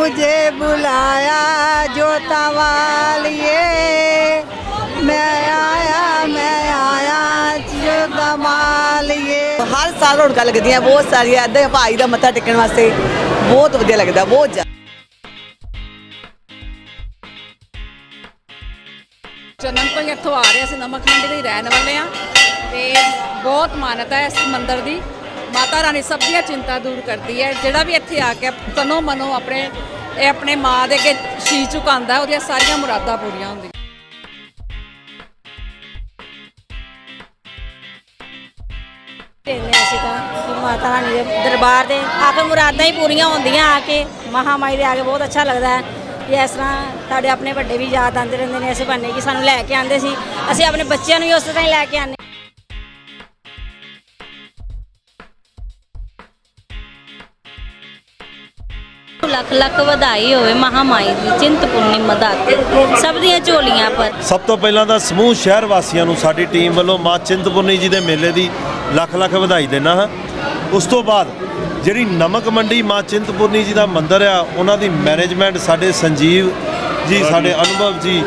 मुझे बुलाया जोता वालिए मैं आया मैं आया जोता वालिए ਹਰ ਸਾਲ ਰੌਣਕਾਂ ਲੱਗਦੀਆਂ ਬਹੁਤ ਸਾਰੀਆਂ ਇੱਦਾਂ ਭਾਈ ਦਾ ਮੱਥਾ ਟੇਕਣ ਵਾਸਤੇ ਬਹੁਤ ਵਧੀਆ ਲੱਗਦਾ ਬਹੁਤ ਜ਼ਿਆਦਾ ਜਨਮ ਤੋਂ ਹੀ ਇੱਥੋਂ ਆ ਰਹੇ ਅਸੀਂ ਨਮਕ ਮੰਡੀ ਦੇ ਹੀ ਰਹਿਣ ਵਾਲੇ ਆ ਤੇ ਬਹੁਤ ਮਾਨਤਾ ਹੈ ਇਸ ਮੰਦਿਰ ਦੀ ਮਾਤਾ ਰਾਣੀ ਸਭ ਦੀਆਂ ਚਿੰਤਾ ਦੂਰ ਕਰਦੀ ਹੈ। ਜਿਹੜਾ ਵੀ ਇੱਥੇ ਆ ਕੇ ਤਨੋ ਮਨੋ ਆਪਣੇ, ਇਹ ਆਪਣੇ ਮਾਂ ਦੇ ਅੱਗੇ ਸ਼ੀਸ਼ ਝੁਕਾਉਂਦਾ, ਉਹਦੀਆਂ ਸਾਰੀਆਂ ਮੁਰਾਦਾਂ ਪੂਰੀਆਂ ਹੁੰਦੀਆਂ। ਕਹਿੰਦੇ ਅਸੀਂ ਤਾਂ ਮਾਤਾ ਰਾਣੀ ਦੇ ਦਰਬਾਰ ਦੇ ਆ ਕੇ ਮੁਰਾਦਾਂ ਹੀ ਪੂਰੀਆਂ ਹੁੰਦੀਆਂ ਆ ਕੇ ਮਹਾਮਾਈ ਦੇ ਆ ਕੇ ਬਹੁਤ ਅੱਛਾ ਲੱਗਦਾ ਹੈ ਕਿ ਇਸ ਤਰ੍ਹਾਂ ਸਾਡੇ ਆਪਣੇ ਵੱਡੇ ਵੀ ਯਾਦ ਆਉਂਦੇ ਰਹਿੰਦੇ ਨੇ ਐਸੇ ਬੰਨੇ ਕਿ ਸਾਨੂੰ ਲੈ ਕੇ ਆਉਂਦੇ ਸੀ। ਅਸੀਂ ਆਪਣੇ ਬੱਚਿਆਂ ਨੂੰ ਵੀ ਉਸ ਤਰ੍ਹਾਂ ਹੀ ਲੈ ਕੇ ਆਉਂਦੇ ਲੱਖ ਲੱਖ ਵਧਾਈ ਹੋਵੇ ਮਹਾਮਾਈ ਦੀ, ਚਿੰਤਪੁਰਨੀ ਮਦਾਤੇ ਸਭ ਦੀਆਂ ਝੋਲੀਆਂ ਪਰ ਸਭ ਤੋਂ ਪਹਿਲਾਂ ਤਾਂ ਸਮੂਹ ਸ਼ਹਿਰ ਵਾਸੀਆਂ ਨੂੰ ਸਾਡੀ ਟੀਮ ਵੱਲੋਂ ਮਾਂ ਚਿੰਤਪੁਰਨੀ ਜੀ ਦੇ ਮੇਲੇ ਦੀ ਲੱਖ ਲੱਖ ਵਧਾਈ ਦੇਣਾ ਹਾਂ। ਉਸ ਤੋਂ ਬਾਅਦ ਜਿਹੜੀ ਨਮਕ ਮੰਡੀ ਮਾਂ ਚਿੰਤਪੁਰਨੀ ਜੀ ਦਾ ਮੰਦਿਰ ਆ, ਉਹਨਾਂ ਦੀ ਮੈਨੇਜਮੈਂਟ ਸਾਡੇ ਸੰਜੀਵ ਜੀ, ਸਾਡੇ ਅਨੁਭਵ ਜੀ,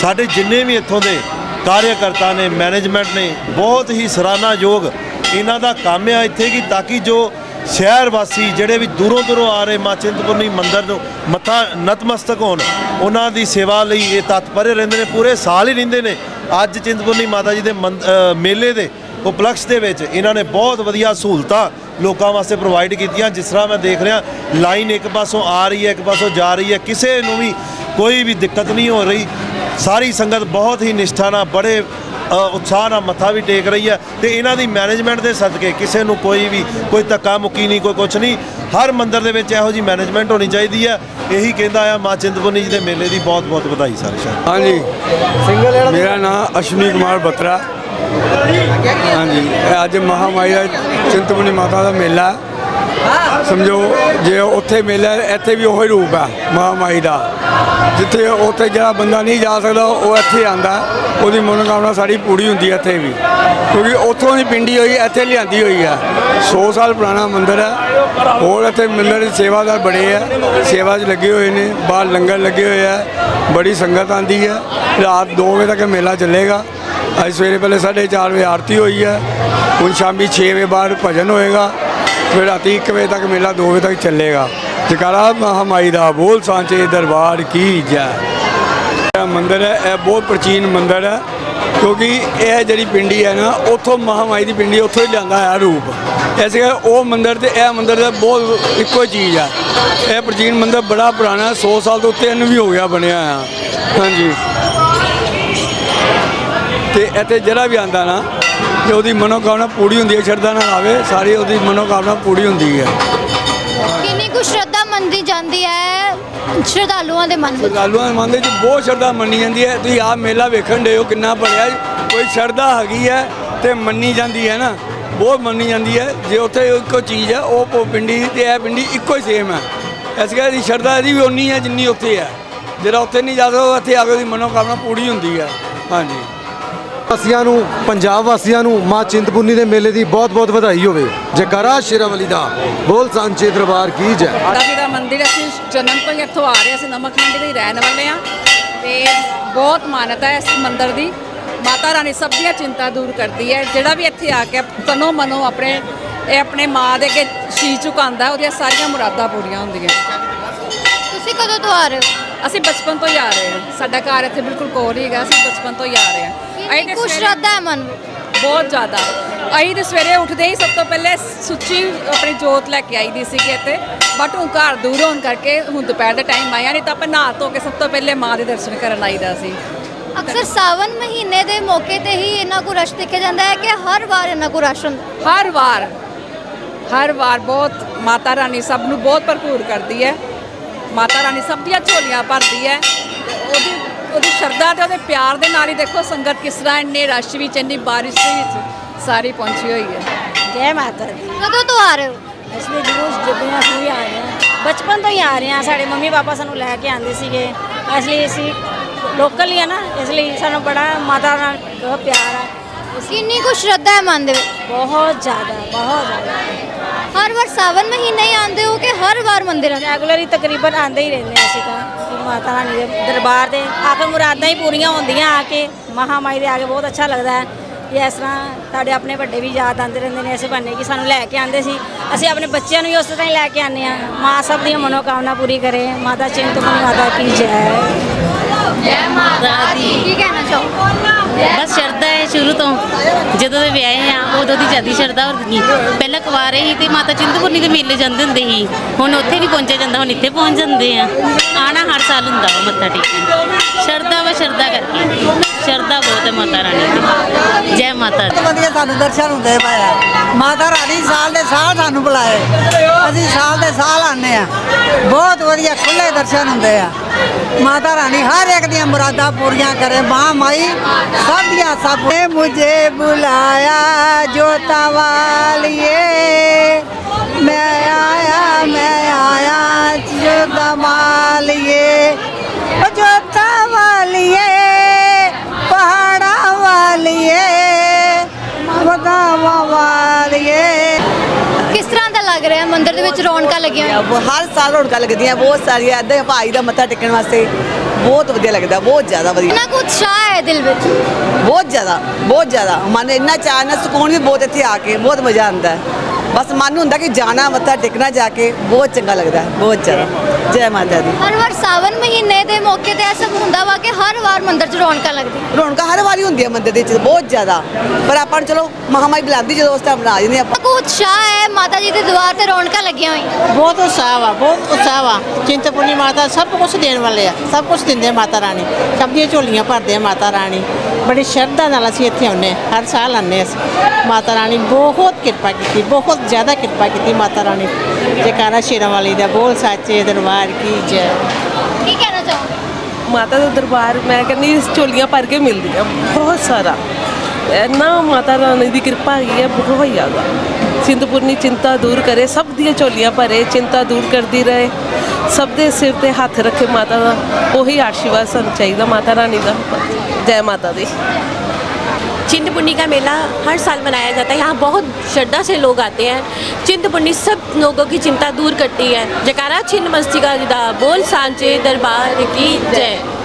ਸਾਡੇ ਜਿੰਨੇ ਵੀ ਇੱਥੋਂ ਦੇ ਕਾਰਜਕਰਤਾ ਨੇ, ਮੈਨੇਜਮੈਂਟ ਨੇ, ਬਹੁਤ ਹੀ ਸਰਾਹਨਾਯੋਗ ਇਹਨਾਂ ਦਾ ਕੰਮ ਆ ਇੱਥੇ ਕਿ ਤਾਂ ਕਿ ਜੋ ਸ਼ਹਿਰ ਵਾਸੀ ਜਿਹੜੇ ਵੀ ਦੂਰੋਂ ਦੂਰੋਂ ਆ ਰਹੇ ਮਾਂ ਚਿੰਤਪੁਰਨੀ ਮੰਦਿਰ ਨੂੰ ਮੱਥਾ ਨਤਮਸਤਕ ਹੋਣ, ਉਹਨਾਂ ਦੀ ਸੇਵਾ ਲਈ ਇਹ ਤਤਪਰ ਰਹਿੰਦੇ ਨੇ, ਪੂਰੇ ਸਾਲ ਹੀ ਰਹਿੰਦੇ ਨੇ। ਅੱਜ ਚਿੰਤਪੁਰਨੀ ਮਾਤਾ ਜੀ ਦੇ ਮੰਦ- ਮੇਲੇ ਦੇ ਉਪਲਕਸ਼ ਦੇ ਵਿੱਚ ਇਹਨਾਂ ਨੇ ਬਹੁਤ ਵਧੀਆ ਸਹੂਲਤਾਂ ਲੋਕਾਂ ਵਾਸਤੇ ਪ੍ਰੋਵਾਈਡ ਕੀਤੀਆਂ, ਜਿਸ ਤਰ੍ਹਾਂ ਮੈਂ ਦੇਖ ਰਿਹਾ, ਲਾਈਨ ਇੱਕ ਪਾਸੋਂ ਆ ਰਹੀ ਹੈ, ਇੱਕ ਪਾਸੋਂ ਜਾ ਰਹੀ ਹੈ, ਕਿਸੇ ਨੂੰ ਵੀ ਕੋਈ ਵੀ ਦਿੱਕਤ ਨਹੀਂ ਹੋ ਰਹੀ। ਸਾਰੀ ਸੰਗਤ ਬਹੁਤ ਹੀ ਨਿਸ਼ਠਾ ਨਾਲ ਬੜੇ ਉਤਸ਼ਾਹ ਨਾਲ ਮੱਥਾ ਵੀ ਟੇਕ ਰਹੀ ਹੈ ਤੇ ਇਹਨਾਂ ਦੀ ਮੈਨੇਜਮੈਂਟ ਦੇ ਸਦਕੇ ਕਿਸੇ ਨੂੰ ਕੋਈ ਵੀ ਕੋਈ ਧੱਕਾ ਮੁੱਕੀ ਨਹੀਂ ਕੋਈ ਕੁਛ ਨਹੀਂ ਹਰ ਮੰਦਿਰ ਦੇ ਵਿੱਚ ਇਹੋ ਜੀ ਮੈਨੇਜਮੈਂਟ ਹੋਣੀ ਚਾਹੀਦੀ ਹੈ। ਇਹੀ ਕਹਿੰਦਾ ਆ ਮਾਂ ਚਿੰਤਪੁਰਨੀ ਜੀ ਦੇ ਮੇਲੇ ਦੀ ਬਹੁਤ ਬਹੁਤ ਵਧਾਈ ਸਾਰੇ ਸ਼ਹਿਰ ਹਾਂਜੀ। ਮੇਰਾ ਨਾਮ ਅਸ਼ਵਨੀ ਕੁਮਾਰ ਬਤਰਾ। ਹਾਂਜੀ। ਅੱਜ ਮਹਾਮਾਈ ਦਾ ਚਿੰਤਪੁਰਨੀ ਮਾਤਾ ਦਾ ਮੇਲਾ ਹੈ। ਸਮਝੋ, ਜੇ ਉੱਥੇ ਮੇਲਾ, ਇੱਥੇ ਵੀ ਉਹੀ ਰੂਪ ਹੈ ਮਹਾਮਾਈ ਦਾ। ਜਿੱਥੇ ਉੱਥੇ ਜਿਹੜਾ ਬੰਦਾ ਨਹੀਂ ਜਾ ਸਕਦਾ, ਉਹ ਇੱਥੇ ਆਂਦਾ ਉਹਦੀ ਮਨੋਕਾਮਨਾ ਸਾਰੀ ਪੂਰੀ ਹੁੰਦੀ ਹੈ ਇੱਥੇ ਵੀ। ਕਿਉਂਕਿ ਉੱਥੋਂ ਦੀ ਪਿੰਡੀ ਹੋਈ, ਇੱਥੇ ਲਿਆਂਦੀ ਹੋਈ ਹੈ 100 ਸਾਲ ਪੁਰਾਣਾ ਮੰਦਿਰ ਹੈ ਹੋਰ ਇੱਥੇ ਮੰਦਿਰ ਦੇ ਸੇਵਾਦਾਰ ਬੜੇ ਆ। ਸੇਵਾ 'ਚ ਲੱਗੇ ਹੋਏ ਨੇ, ਬਾਹਰ ਲੰਗਰ ਲੱਗੇ ਹੋਏ ਆ। ਬੜੀ ਸੰਗਤ ਆਂਦੀ ਹੈ ਰਾਤ 2 ਵਜੇ ਤੱਕ ਮੇਲਾ ਚੱਲੇਗਾ। ਅੱਜ ਸਵੇਰੇ ਪਹਿਲੇ 4:30 ਵਜੇ ਆਰਤੀ ਹੋਈ ਹੈ ਹੁਣ ਸ਼ਾਮੀ 6 ਵਜੇ ਬਾਅਦ ਭਜਨ ਹੋਏਗਾ। ਫਿਰ ਰਾਤੀ 1 ਵਜੇ ਤੱਕ ਮੇਲਾ 2 ਵਜੇ ਤੱਕ ਚੱਲੇਗਾ। ਜਕਾਰਾ ਮਹਾਮਾਈ ਦਾ ਬੋਲ ਸਾਂਚੇ ਦਰਬਾਰ ਕੀ ਜੈ। ਇਹ ਮੰਦਿਰ ਹੈ, ਇਹ ਬਹੁਤ ਪ੍ਰਾਚੀਨ ਮੰਦਿਰ ਹੈ, ਕਿਉਂਕਿ ਇਹ ਜਿਹੜੀ ਪਿੰਡੀ ਹੈ ਨਾ, ਉੱਥੋਂ ਮਹਾਮਾਈ ਦੀ ਪਿੰਡੀ ਉੱਥੋਂ ਹੀ ਲਿਆਂਦਾ ਹੈ, ਰੂਪ। ਐਸੇ ਕਰਕੇ ਉਹ ਮੰਦਿਰ ਤੇ, ਇਹ ਮੰਦਿਰ ਦਾ ਬਹੁਤ ਇੱਕੋ ਹੀ ਚੀਜ਼ ਹੈ। ਇਹ ਪ੍ਰਾਚੀਨ ਮੰਦਿਰ ਬੜਾ ਪੁਰਾਣਾ 100 ਸਾਲ ਤੋਂ ਉੱਤੇ ਇਹਨੂੰ ਵੀ ਹੋ ਗਿਆ, ਬਣਿਆ ਆ ਹਾਂਜੀ। ਤੇ ਇੱਥੇ ਜਿਹੜਾ ਵੀ ਆਂਦਾ ਨਾ ਤੇ ਉਹਦੀ ਮਨੋਕਾਮਨਾ ਪੂਰੀ ਹੁੰਦੀ ਹੈ ਸ਼ਰਧਾ ਨਾਲ ਆਵੇ ਸਾਰੀ ਉਹਦੀ ਮਨੋਕਾਮਨਾ ਪੂਰੀ ਹੁੰਦੀ ਹੈ। ਕਿੰਨੀ ਕੁ ਸ਼ਰਧਾ ਮੰਨੀ ਜਾਂਦੀ ਹੈ ਸ਼ਰਧਾਲੂਆਂ ਦੇ ਮਨ ਵਿੱਚ? ਸ਼ਰਧਾਲੂਆਂ ਦੇ ਮਨ ਵਿੱਚ ਬਹੁਤ ਸ਼ਰਧਾ ਮੰਨੀ ਜਾਂਦੀ ਹੈ। ਤੁਸੀਂ ਆਹ ਮੇਲਾ ਵੇਖਣ ਦੇ ਹੋ ਕਿੰਨਾ ਭਰਿਆ ਕੋਈ ਸ਼ਰਧਾ ਹੈਗੀ ਹੈ ਤੇ ਮੰਨੀ ਜਾਂਦੀ ਹੈ ਨਾ। ਬਹੁਤ ਮੰਨੀ ਜਾਂਦੀ ਹੈ। ਜੇ ਉੱਥੇ ਇੱਕੋ ਚੀਜ਼ ਹੈ ਉਹ ਪਿੰਡੀ ਤੇ ਇਹ ਪਿੰਡੀ ਇੱਕੋ ਹੀ ਸੇਮ ਹੈ। ਇਸ ਕਰਕੇ ਦੀ ਸ਼ਰਧਾ ਇਹਦੀ ਵੀ ਉਨੀ ਹੈ ਜਿੰਨੀ ਉੱਥੇ ਹੈ। ਜਿਹੜਾ ਉੱਥੇ ਨਹੀਂ ਜਾ ਸਕਦਾ ਉਹ ਇੱਥੇ ਆ ਕੇ ਉਹਦੀ ਮਨੋਕਾਮਨਾ ਪੂਰੀ ਹੁੰਦੀ ਹੈ। ਹਾਂਜੀ। ਵਾਸੀਆਂ ਨੂੰ ਪੰਜਾਬ ਵਾਸੀਆਂ ਨੂੰ ਮਾਂ ਚਿੰਤਪੁਰਨੀ ਦੇ ਮੇਲੇ ਦੀ ਬਹੁਤ-ਬਹੁਤ ਵਧਾਈ ਹੋਵੇ। ਜੈਕਾਰਾ ਸ਼ੇਰਾਵਲੀ ਦਾ। ਬੋਲ ਸਾਂਚੇ ਦਰਬਾਰ ਕੀ ਜੈ। ਜੀ ਦਾ ਮੰਦਿਰ ਅਸੀਂ ਜਨਮ ਤੋਂ ਇੱਥੋਂ ਆ ਰਹੇ ਅਸੀਂ ਨਮਕ ਮੰਡੀ ਦੇ ਰਹਿਣ ਵਾਲੇ ਆ ਤੇ ਬਹੁਤ ਮਾਨਤਾ ਹੈ ਇਸ ਮੰਦਿਰ ਦੀ। ਮਾਤਾ ਰਾਣੀ ਸਭ ਦੀਆਂ ਚਿੰਤਾ ਦੂਰ ਕਰਦੀ ਹੈ। ਜਿਹੜਾ ਵੀ ਇੱਥੇ ਆ ਕੇ ਤਨੋ ਮਨੋ ਆਪਣੇ ਇਹ ਆਪਣੇ ਮਾਂ ਦੇ ਅੱਗੇ ਸ਼ੀਸ਼ ਝੁਕਾਉਂਦਾ ਉਹਦੀਆਂ ਸਾਰੀਆਂ ਮੁਰਾਦਾਂ ਪੂਰੀਆਂ ਹੁੰਦੀਆਂ। ਤੁਸੀਂ ਕਦੋਂ ਤੋਂ ਆ ਰਹੇ ਹੋ? ਅਸੀਂ ਬਚਪਨ ਤੋਂ ਹੀ ਆ ਰਹੇ ਹਾਂ। ਸਾਡਾ ਘਰ ਇੱਥੇ ਬਿਲਕੁਲ ਕੋਲ ਹੀ ਹੈਗਾ ਅਸੀਂ ਬਚਪਨ ਤੋਂ ਹੀ ਆ ਰਹੇ ਹਾਂ। ਅਸੀਂ ਤੇ ਕੁ ਸਵੇਰੇ- ਸ਼ਰਧਾ ਹੈ ਮਨ ਵਿੱਚ? ਬਹੁਤ ਜ਼ਿਆਦਾ। ਅਸੀਂ ਤੇ ਸਵੇਰੇ ਉੱਠਦੇ ਹੀ ਸਭ ਤੋਂ ਪਹਿਲੇ ਸੁੱਚੀ ਆਪਣੀ ਜੋਤ ਲੈ ਕੇ ਆਈ ਦੀ ਸੀਗੀ ਇੱਥੇ। ਬਟ ਹੁਣ ਘਰ ਦੂਰ ਹੋਣ ਕਰਕੇ ਹੁਣ ਦੁਪਹਿਰ ਦੇ ਟਾਈਮ ਆਇਆ ਨਹੀਂ ਤਾਂ ਆਪਾਂ ਨਹਾ ਧੋ ਕੇ ਸਭ ਤੋਂ ਪਹਿਲੇ ਮਾਂ ਦੇ ਦਰਸ਼ਨ ਕਰਨ ਆਈਦਾ ਸੀ। ਅਕਸਰ ਸਾਵਨ ਮਹੀਨੇ ਦੇ ਮੌਕੇ ਤੇ ਹੀ ਇਹਨਾਂ ਕੋ ਰਸ਼ ਦੇਖਿਆ ਜਾਂਦਾ ਹੈ ਕਿ ਹਰ ਵਾਰ ਇਹਨਾਂ ਕੋ ਰਸ਼ ਹੁੰਦਾ? ਹਰ ਵਾਰ ਹਰ ਵਾਰ ਬਹੁਤ ਮਾਤਾ ਰਾਣੀ ਸਭ ਨੂੰ ਬਹੁਤ ਭਰਪੂਰ ਕਰਦੀ ਹੈ। ਮਾਤਾ ਰਾਣੀ ਸਭ ਦੀਆਂ ਝੋਲੀਆਂ ਭਰਦੀ ਹੈ। ਉਹਦੀ ਉਹਦੀ ਸ਼ਰਧਾ ਤੇ ਉਹਦੇ ਪਿਆਰ ਦੇ ਨਾਲ ਹੀ ਦੇਖੋ ਸੰਗਤ ਕਿਸ ਤਰ੍ਹਾਂ ਇੰਨੇ ਰਸ਼ ਵਿੱਚ ਇੰਨੀ ਬਾਰਿਸ਼ ਦੇ ਵਿੱਚ ਸਾਰੀ ਪਹੁੰਚੀ ਹੋਈ ਹੈ। ਜੈ ਮਾਤਾ ਦੀ। ਕਦੋਂ ਤੋਂ ਆ ਰਹੇ ਹੋ? ਇਸ ਲਈ ਜਰੂਰ ਜਦੋਂ ਅਸੀਂ ਵੀ ਆ ਰਹੇ ਹਾਂ। ਬਚਪਨ ਤੋਂ ਹੀ ਆ ਰਹੇ ਹਾਂ। ਸਾਡੇ ਮੰਮੀ ਪਾਪਾ ਸਾਨੂੰ ਲੈ ਕੇ ਆਉਂਦੇ ਸੀਗੇ। ਇਸ ਲਈ ਅਸੀਂ ਲੋਕਲ ਹੀ ਆ ਨਾ। ਇਸ ਲਈ ਸਾਨੂੰ ਬੜਾ ਮਾਤਾ ਨਾਲ ਬਹੁਤ ਪਿਆਰ ਹੈ ਕਿੰਨੀ ਕੁ ਸ਼ਰਧਾ ਹੈ ਮਨ ਦੇ ਵਿੱਚ? ਬਹੁਤ ਜ਼ਿਆਦਾ ਬਹੁਤ ਜ਼ਿਆਦਾ। ਹਰ ਵਾਰ ਸਾਵਨ ਮਹੀਨੇ ਹੀ ਆਉਂਦੇ ਹੋ ਕਿ ਮੰਦਿਰ ਆਉਂਦੇ ਰੈਗੂਲਰ ਹੀ ਤਕਰੀਬਨ ਆਂਦੇ ਹੀ ਰਹਿੰਦੇ ਅਸੀਂ ਤਾਂ ਮਾਤਾ ਰਾਣੀ ਦੇ ਦਰਬਾਰ ਦੇ ਆਖਰ ਮੁਰਾਦਾਂ ਹੀ ਪੂਰੀਆਂ ਹੁੰਦੀਆਂ ਆ ਕੇ ਮਹਾਮਾਈ ਦੇ ਆ ਕੇ ਬਹੁਤ ਅੱਛਾ ਲੱਗਦਾ ਹੈ ਕਿ ਇਸ ਤਰ੍ਹਾਂ ਸਾਡੇ ਆਪਣੇ ਵੱਡੇ ਵੀ ਯਾਦ ਆਉਂਦੇ ਰਹਿੰਦੇ ਨੇ ਐਸੇ ਬੰਨੇ ਕਿ ਸਾਨੂੰ ਲੈ ਕੇ ਆਉਂਦੇ ਸੀ। ਅਸੀਂ ਆਪਣੇ ਬੱਚਿਆਂ ਨੂੰ ਵੀ ਉਸ ਤਰ੍ਹਾਂ ਹੀ ਲੈ ਕੇ ਆਉਂਦੇ ਆ ਮਾਂ ਸਭ ਦੀਆਂ ਮਨੋਕਾਮਨਾ ਪੂਰੀ ਕਰੇ। ਮਾਤਾ ਚਿੰਤਪੁਰਨੀ ਮਾਤਾ ਕੀ ਜੈ। ਜੈ ਮਾਤਾ ਦੀ। ਕੀ ਕਹਿਣਾ ਚਾਹੋ ਬਸ ਸ਼ਰਧਾ ਹੈ ਸ਼ੁਰੂ ਤੋਂ ਜਦੋਂ ਦੇ ਵਿਆਹੇ ਆ, ਉਦੋਂ ਦੀ ਜ਼ਿਆਦਾ ਸ਼ਰਧਾ ਹੁੰਦੀ ਪਹਿਲਾਂ ਕੁਵਾਰੇ ਸੀ ਤੇ ਮਾਤਾ ਚਿੰਤਪੁਰਨੀ ਦੇ ਮੇਲੇ ਜਾਂਦੇ ਹੁੰਦੇ ਸੀ। ਹੁਣ ਉੱਥੇ ਨਹੀਂ ਪਹੁੰਚਿਆ ਜਾਂਦਾ, ਹੁਣ ਇੱਥੇ ਪਹੁੰਚ ਜਾਂਦੇ ਆ। ਆਣਾ ਹਰ ਸਾਲ ਹੁੰਦਾ ਵਾ ਮੱਥਾ ਟੇਕਣ। ਸ਼ਰਧਾ ਵਾ ਸ਼ਰਧਾ ਕਰਕੇ। ਸ਼ਰਧਾ ਬਹੁਤ ਹੈ ਮਾਤਾ ਰਾਣੀ ਦੀ। ਜੈ ਮਾਤਾ ਦੀ। ਵਧੀਆ ਸਾਨੂੰ ਦਰਸ਼ਨ ਹੁੰਦੇ ਪਏ ਮਾਤਾ ਰਾਣੀ ਸਾਲ ਦੇ ਸਾਲ ਸਾਨੂੰ ਬੁਲਾਏ। ਅਸੀਂ ਸਾਲ ਦੇ ਸਾਲ ਆਨੇ ਆ। ਬਹੁਤ ਵਧੀਆ ਖੁੱਲੇ ਦਰਸ਼ਨ ਹੁੰਦੇ ਆ। ਮਾਤਾ ਰਾਣੀ ਹਰ ਇੱਕ ਦੀਆਂ ਮੁਰਾਦਾਂ ਪੂਰੀਆਂ ਕਰੇ। ਮਾਂ ਮਾਈ ਸਭ ਦੀਆਂ ਸਭ ਮੁਝੇ ਬੁਲਾਇਆ ਜੋਤਾ ਵਾਲੀਏ ਮੈਂ ਆਇਆ ਮੈਂ ਆਇਆ ਜੋਤਾ ਵਾਲੀਏ ਓ ਜੋਤਾ ਵਾਲੀਏ ਪਹਾੜਾਂ ਵਾਲੀਏ ਵਗਾਵਾਂ ਵਾਲੀਏ। ਕਿਸ ਤਰ੍ਹਾਂ ਦਾ ਲੱਗ ਰਿਹਾ ਮੰਦਿਰ ਦੇ ਵਿੱਚ ਰੌਣਕਾਂ ਲੱਗੀਆਂ ਹੋਈਆਂ? ਹਰ ਸਾਲ ਰੌਣਕਾਂ ਲੱਗਦੀਆਂ ਬਹੁਤ ਸਾਰੀਆਂ ਇੱਦਾਂ ਭਾਈ ਦਾ ਮੱਥਾ ਟੇਕਣ ਵਾਸਤੇ। ਬਹੁਤ ਵਧੀਆ ਲੱਗਦਾ ਬਹੁਤ ਜ਼ਿਆਦਾ ਵਧੀਆ। ਕਿੰਨਾ ਕੁ ਉਤਸ਼ਾਹ ਹੈ ਦਿਲ ਵਿੱਚ? ਬਹੁਤ ਜ਼ਿਆਦਾ ਬਹੁਤ ਜ਼ਿਆਦਾ। ਮਨ ਇੰਨਾ ਚਾਅ ਨਾਲ ਸਕੂਨ ਵੀ ਬਹੁਤ ਇੱਥੇ ਆ ਕੇ ਬਹੁਤ ਮਜ਼ਾ ਆਉਂਦਾ ਹੈ। ਬਸ ਮਨ ਨੂੰ ਹੁੰਦਾ ਕਿ ਜਾਣਾ ਮੱਥਾ ਟੇਕਣਾ ਜਾ ਕੇ ਬਹੁਤ ਚੰਗਾ ਲੱਗਦਾ ਹੈ, ਬਹੁਤ ਜ਼ਿਆਦਾ। ਜੈ ਮਾਤਾ ਦੀ। ਹਰ ਵਾਰ ਸਾਵਨ ਮਹੀਨੇ ਦੇ ਮੌਕੇ ਤੇ ਐਸਾ ਹੁੰਦਾ ਵਾ ਕਿ ਹਰ ਵਾਰ ਮੰਦਿਰ 'ਚ ਰੌਣਕਾਂ ਲੱਗਦੀਆਂ। ਰੌਣਕਾਂ ਹਰ ਵਾਰੀ ਹੁੰਦੀਆਂ ਮੰਦਿਰ ਦੇ ਵਿੱਚ ਬਹੁਤ ਜ਼ਿਆਦਾ। ਪਰ ਆਪਾਂ ਨੂੰ ਚਲੋ ਮਹਾਮਾਈ ਬੁਲਾਉਂਦੀ ਜਦੋਂ ਉਸ ਟਾਈਮ ਬਣਾ ਜਾਂਦੇ ਆਪਾਂ। ਕੁ ਉਤਸ਼ਾਹ ਹੈ ਮਾਤਾ ਜੀ ਦੇ ਦਰਬਾਰ ਤੇ ਰੌਣਕਾਂ ਲੱਗੀਆਂ ਹੋਈਆਂ। ਬਹੁਤ ਉਤਸ਼ਾਹ ਵਾ ਬਹੁਤ ਉਤਸ਼ਾਹ ਵਾ। ਚਿੰਤਪੁਰਨੀ ਮਾਤਾ ਸਭ ਕੁਝ ਦੇਣ ਵਾਲੇ ਆ ਸਭ ਕੁਝ ਦਿੰਦੇ ਆ ਮਾਤਾ ਰਾਣੀ। ਸਭ ਦੀਆਂ ਝੋਲੀਆਂ ਭਰਦੇ ਆ ਮਾਤਾ ਰਾਣੀ। ਬੜੀ ਸ਼ਰਧਾ ਨਾਲ ਅਸੀਂ ਇੱਥੇ ਆਉਂਦੇ ਹਾਂ ਹਰ ਸਾਲ ਆਉਂਦੇ ਹਾਂ ਅਸੀਂ। ਮਾਤਾ ਰਾਣੀ ਬਹੁਤ ਕਿਰਪਾ ਕੀਤੀ ਬਹੁਤ ਜ਼ਿਆਦਾ ਕਿਰਪਾ ਕੀਤੀ ਮਾਤਾ ਰਾਣੀ। ਜੈਕਾਰਾ ਸ਼ੇਰਾਂ ਵਾਲੀ ਦਾ ਬੋਲ ਸਾਚੇ ਦਰਬਾਰ ਕੀ ਜੈ। ਕੀ ਕਹਿਣਾ ਚਾਹੋਗੇ? ਮਾਤਾ ਦਾ ਦਰਬਾਰ ਮੈਂ ਕਹਿੰਦੀ ਝੋਲੀਆਂ ਭਰ ਕੇ ਮਿਲਦੀਆਂ ਬਹੁਤ ਸਾਰਾ। ਇੰਨਾ ਮਾਤਾ ਰਾਣੀ ਦੀ ਕਿਰਪਾ ਹੈਗੀ ਹੈ ਬਹੁਤ ਜ਼ਿਆਦਾ। ਸਿੰਧਪੁਰਨੀ ਚਿੰਤਾ ਦੂਰ ਕਰੇ ਸਭ ਦੀਆਂ ਝੋਲੀਆਂ ਭਰੇ ਚਿੰਤਾ ਦੂਰ ਕਰਦੀ ਰਹੇ। ਸਭ ਦੇ ਸਿਰ ਤੇ ਹੱਥ ਰੱਖੇ ਮਾਤਾ ਦਾ ਉਹੀ ਆਸ਼ੀਰਵਾਦ ਸਾਨੂੰ ਚਾਹੀਦਾ ਮਾਤਾ ਰਾਣੀ ਦਾ। ਜੈ ਮਾਤਾ ਦੀ। चिंतपुर्णी का मेला हर साल मनाया जाता है यहाँ बहुत श्रद्धा से लोग आते हैं चिंतपुर्णी सब लोगों की चिंता दूर करती है जकारा छिन्न मस्ती का बोल सांचे दरबार की जय